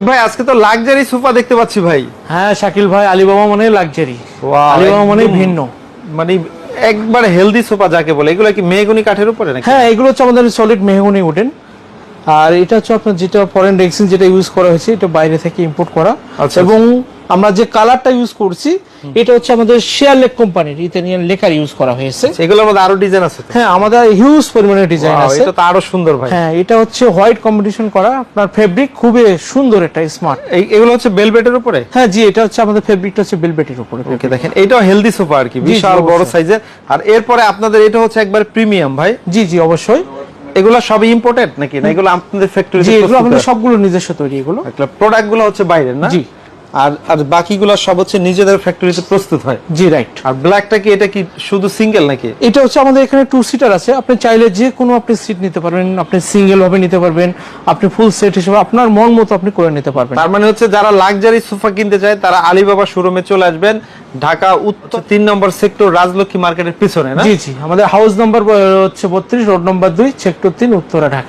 ভাই আজকে তো লাক্সারি সোফা দেখতে পাচ্ছি ভাই। হ্যাঁ শাকিল ভাই আলিবাবা মানে লাক্সারি আলিবাবা মানে ভিন্ন। মানে একবার হেলদি সোফা যাকে বলে এগুলো কি মেহগুনি কাঠের উপরে নাকি? হ্যাঁ এগুলো হচ্ছে আমাদের সলিড মেহগুনি উডেন আর এটা হচ্ছে আপনার যেটা ফরেন রেক্সিন যেটা ইউজ করা হয়েছে এটা বাইরে থেকে ইম্পোর্ট করা। আচ্ছা, এবং আমরা যে কালারটা ইউজ করছি এটা হচ্ছে আমাদের শেয়ারলেক কোম্পানির ইতালিয়ান লেকার ইউজ করা হয়েছে। এগুলোর মধ্যে আরও ডিজাইন আছে হ্যাঁ আমাদের হিউজ পরিমাণে ডিজাইন আছে। এটা তো আরও সুন্দর ভাই। হ্যাঁ এটা হচ্ছে হোয়াইট কম্বিনেশন করা। আপনার ফেব্রিক খুবই সুন্দর একটা স্মার্ট এগুলো হচ্ছে বেলভেটের উপরে? হ্যাঁ জি এটা হচ্ছে আমাদের ফেব্রিকটা হচ্ছে বেলবেটের উপরে। ওকে দেখেন এটাও হেলদি সোফা আর কি বিশাল বড় সাইজের আর এরপরে আপনাদের এটা হচ্ছে একবার প্রিমিয়াম ভাই। জি জি অবশ্যই। এগুলো সবই ইম্পোর্টেড নাকি? না এগুলো আপনাদের ফ্যাক্টরি জি এগুলো আমাদের সবগুলো নিজস্ব তৈরি এগুলো। প্রোডাক্টগুলো হচ্ছে বাইরের না? জি। আর আর বাকিগুলো সব হচ্ছে নিজেদের ফ্যাক্টরিতে প্রস্তুত হয়। জি রাইট আর ব্ল্যাকটা কি এটা কি শুধু সিঙ্গেল নাকি? এটা হচ্ছে আমাদের এখানে টু সিটার আছে। আপনি চাইলে যে কোনো আপনি সিট নিতে পারবেন আপনি সিঙ্গেল ভাবে নিতে পারবেন আপনি ফুল সেট হিসেবে আপনার মন মতো আপনি করে নিতে পারবেন। তার মানে হচ্ছে যারা লাক্সারি সোফা কিনতে চায় তারা আলিবাবা শোরুমে চলে আসবেন ঢাকা উত্তর তিন নম্বর সেক্টর রাজলক্ষ্মী মার্কেটের পিছনে না? জি জি। আমাদের হাউস নাম্বার হচ্ছে বত্রিশ রোড নম্বর দুই সেক্টর তিন উত্তরা ঢাকা।